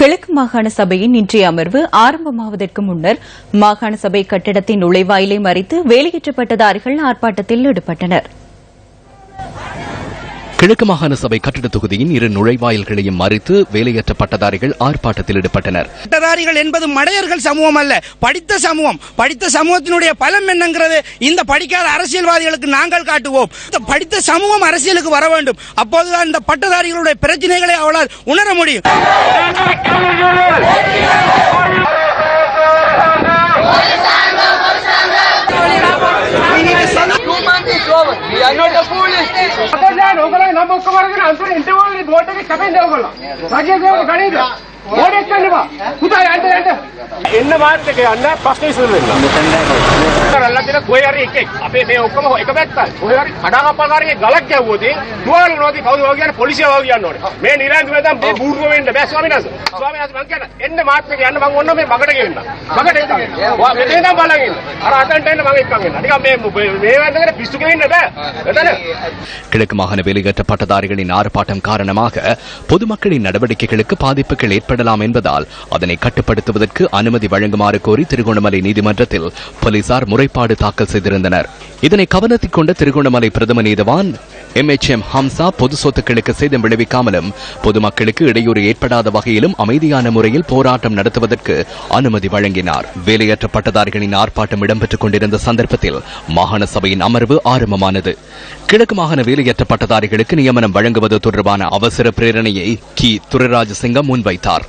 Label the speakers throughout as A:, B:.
A: கிழக்கு மாகாண சபையின் இன்றைய அமர்வு ஆரம்பமாவதற்கு முன்னர் மாகாண சபை கட்டிடத்தின் நுழைவாயிலை மறித்து வேலையேற்றப்பட்டதாரிகள் ஆர்ப்பாட்டத்தில் ஈடுபட்டனர்.
B: கிழக்கு மாகாண சபை கட்டிடத் தொகுதியின் இரு நுழைவாயில்களையும் மறித்து வேலையற்ற பட்டதாரிகள் ஆர்ப்பாட்டத்தில் ஈடுபட்டனர்.
C: பட்டதாரிகள் என்பது மடையர்கள் சமூகம் அல்ல படித்த சமூகம். படித்த சமூகத்தினுடைய பலம் என்னங்கிறது இந்த படிக்காத அரசியல்வாதிகளுக்கு நாங்கள் காட்டுவோம். இந்த படித்த சமூகம் அரசியலுக்கு வர வேண்டும். அப்போதுதான் இந்த பட்டதாரிகளுடைய பிரச்சனைகளை அவளால் உணர முடியும்.
D: අපේ ඕගොල්ලෝ නම් ඔක්කොම අරගෙන අන්තිම ඉන්ටර්වල් බෝඩ් එකේ කැපෙන්නේ ඕගොල්ලෝ. රජයේ දේවල් ගණීද? බෝඩ් එක ගන්නවා. පුතා යන්න යන්න. එන්න මාත් එක යන්න ප්‍රශ්න විසඳන්න. කරලා තියෙන කොයි හරි එකෙක් අපේ මේ ඔක්කොම එක පැත්තයි. කොයි හරි කඩාකප්පල්කාරගේ ගලක් ගැව්වොත් තුවාල නොදී කවුද වගේ කියන්නේ පොලිසිය වගේ කියන්න ඕනේ. මේ නිරන්තර වෙදම් මේ බූරුව වෙන්න බෑ ස්වාමීන් වහන්සේ. ස්වාමීන් වහන්සේ මං කියන එන්න මාත් එක යන්න මං ඔන්න මේ බගට ගෙන්න. බගට එන්න. වා මෙතන ඉඳන් බලන් ඉන්න. අර අතන්ට එන්න මං එක්කන් එන්න. නිකන් මේ මේ වැන්දගෙන පිස්සු කෙලින්න බෑ. එතන
B: கிழக்கு மாகாண வேலையற்ற பட்டதாரிகளின் ஆர்ப்பாட்டம் காரணமாக பொதுமக்களின் நடவடிக்கைகளுக்கு பாதிப்புகள் ஏற்படலாம் என்பதால் அதனை கட்டுப்படுத்துவதற்கு அனுமதி வழங்குமாறு கோரி திருகோணமலை நீதிமன்றத்தில் போலீசார் முறைப்பாடு தாக்கல் செய்திருந்தனர். இதனை கவனத்தில் கொண்ட திருகோணமலை பிரதம நீதவான் எம் எச் எம் ஹம்சா பொது சொத்துக்களுக்கு சேதம் விளைவிக்காமலும் பொதுமக்களுக்கு இடையூறு ஏற்படாத வகையிலும் அமைதியான முறையில் போராட்டம் நடத்துவதற்கு அனுமதி வழங்கினார். வேலையற்ற பட்டதாரிகளின் ஆர்ப்பாட்டம் இடம்பெற்றுக் கொண்டிருந்த சந்தர்ப்பத்தில் மாகாண சபையின் அமர்வு ஆரம்பமானது. கிழக்கு மாகாண வேலையற்ற பட்டதாரிகளுக்கு நியமனம் வழங்குவது தொடர்பான அவசர பிரேரணையை கி. துரைராஜசிங்கம் முன்வைத்தார்.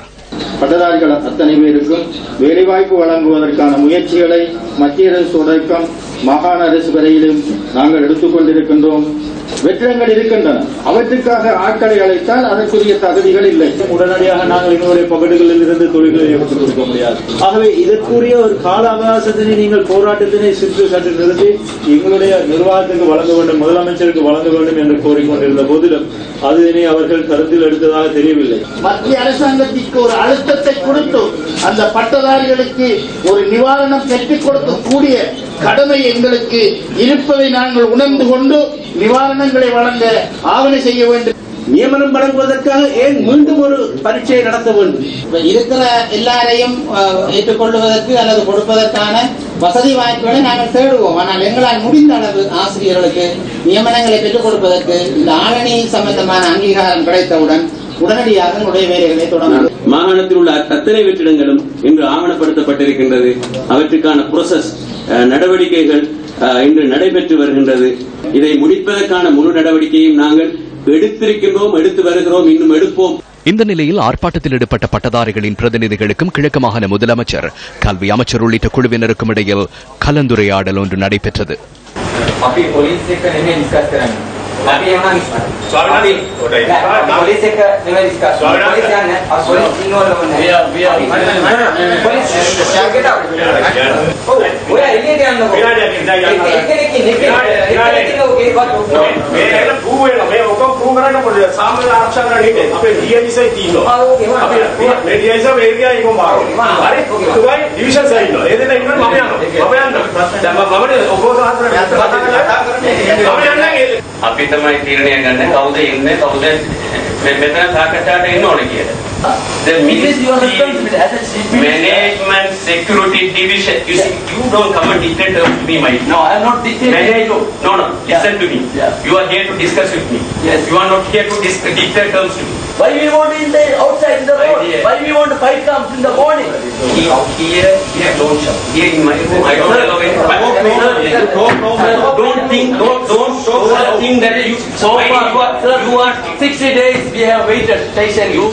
E: பட்டதாரிகள் அத்தனை பேருக்கும் வேலைவாய்ப்பு வழங்குவதற்கான முயற்சிகளை மத்திய அரசு தொடக்கம் மாகாண அரசு வரையிலும் நாங்கள் எடுத்துக்கொண்டிருக்கின்றோம் வெற்றிடங்கள் இருக்கின்றன. அவற்றுக்காக ஆட்களை அழைத்தால் அதற்குரிய தகுதிகள் இல்லை. உடனடியாக நாங்கள் இன்னொரு பகுதிகளில் இருந்து தொழில்களை எடுத்துக் கொடுக்க முடியாது. ஆகவே இதற்குரிய ஒரு கால அவகாசத்தினை நீங்கள் போராட்டத்தினை சிறு சற்று நிறுத்தி எங்களுடைய நிர்வாகத்துக்கு வழங்க வேண்டும் முதலமைச்சருக்கு வழங்க வேண்டும் என்று கோரிக்கொண்டிருந்த போதிலும் அதனை அவர்கள் கருத்தில் எடுத்ததாக தெரியவில்லை.
F: மத்திய அரசாங்கத்திற்கு ஒரு அழுத்தத்தை கொடுத்து அந்த பட்டதாரிகளுக்கு ஒரு நிவாரணம் பெற்றுக் கொடுக்கக்கூடிய கடமை எங்களுக்கு இருப்பதை நாங்கள் உணர்ந்து கொண்டு நிவாரணங்களை வழங்க ஆவணை செய்ய வேண்டும்.
G: நியமனம் வழங்குவதற்காக ஏன் மீண்டும் ஒரு பரீட்சையை நடத்த வேண்டும்?
F: இருக்கிற எல்லாரையும் ஏற்றுக்கொள்வதற்கு அல்லது கொடுப்பதற்கான வசதி வாய்ப்புகளை நாங்கள் தேடுவோம். ஆனால் எங்களால் முடிந்த அளவு ஆசிரியர்களுக்கு நியமனங்களை பெற்றுக் கொடுப்பதற்கு இந்த ஆளணி சம்பந்தமான அங்கீகாரம் கிடைத்தவுடன் உடனடியாக எங்களுடைய வேலைகளை தொடங்கும்
G: மாகாணத்தில் உள்ள அத்தனை வெற்றிடங்களும் இன்று ஆவணப்படுத்தப்பட்டிருக்கின்றது. அவற்றுக்கான புரோசஸ் நடவடிக்கைகள் இன்று நடைபெற்று வருகின்றது. இதை முடிப்பதற்கான முழு நடவடிக்கையும் நாங்கள் எடுத்திருக்கின்றோம் எடுத்து வருகிறோம் இன்னும் எடுப்போம்.
B: இந்த நிலையில் ஆர்ப்பாட்டத்தில் ஈடுபட்ட பட்டதாரிகளின் பிரதிநிதிகளுக்கும் கிழக்கு மாகாண முதலமைச்சர் கல்வி அமைச்சர் உள்ளிட்ட குழுவினருக்கும் இடையில் கலந்துரையாடல் ஒன்று நடைபெற்றது.
H: අපි එහෙම
D: ස්වාමීන් වහන්සේ
H: පොලිස් එක නෙමෙයි ඩිස්කස් පොලිස් යන්නේ අර පොලිස් ඉන්නවල නැහැ පොලිස් ටාගට් අවුට් ඔව් ඔය එළියට යන්නකො එක්කෙනෙක් ඉන්නේ
D: මේකට ප්‍රූව් වෙනවා. මේ ඔක ප්‍රූව් කරන්න පොඩි සාමාන්‍ය ආරක්ෂා කරන්න ඉන්නේ. අපේ ඩීඑන්සයි තියෙනවා. අපි මේ ඩීඑන්සයි ඒරියා එකම මාරෝ හරි තුගයි ඩිවිෂන් සයි ඉන්නවා. ඒ දෙන්න ඉන්නම අපි යනවා. අපි යනවා දැන් මම ඔකෝ සාහතරට කතා කරන්නේ. යන්නේ
I: අපි තමයි තීරණය ගන්න කවුද ඉන්නේ කවුද මෙ- මෙතන සාකච්ඡාවට එන්න ඕනේ කියලා. The ministry, management security division. You see, you don't come and dictate terms to me, Mike.
H: No, I am not dictating.
I: Manage- No, no. Listen to me.
H: Yeah.
I: You are here to discuss with me.
H: Yes.
I: You are not here to dis- dictate terms to me.
H: Why we want in the outside in the
I: road? Why
H: we want to fight comes in the morning?
I: Here, here, here, don't shout. Here in my room, I don't allow it. But- Don't think, don't, don't, don't think that you.
H: So far,
I: you are,
H: sir,
I: you are
H: 60 days we have waited, patiently.